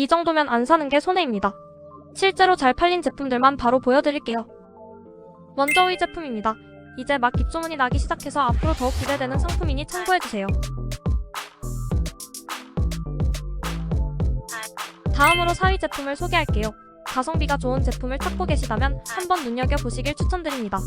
이 정도면 안 사는 게 손해입니다. 실제로 잘 팔린 제품들만 바로 보여드릴게요. 먼저 이 제품입니다. 이제 막 입소문이 나기 시작해서 앞으로 더욱 기대되는 상품이니 참고해주세요. 다음으로 4위 제품을 소개할게요. 가성비가 좋은 제품을 찾고 계시다면 한번 눈여겨보시길 추천드립니다.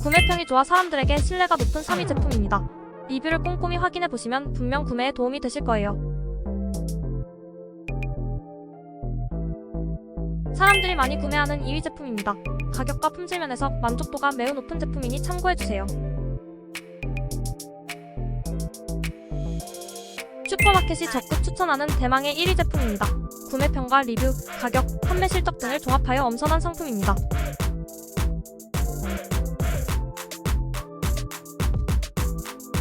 구매평이 좋아 사람들에게 신뢰가 높은 3위 제품입니다. 리뷰를 꼼꼼히 확인해 보시면 분명 구매에 도움이 되실 거예요. 사람들이 많이 구매하는 2위 제품입니다. 가격과 품질 면에서 만족도가 매우 높은 제품이니 참고해주세요. 슈퍼마켓이 적극 추천하는 대망의 1위 제품입니다. 구매평가 리뷰, 가격, 판매 실적 등을 종합하여 엄선한 상품입니다.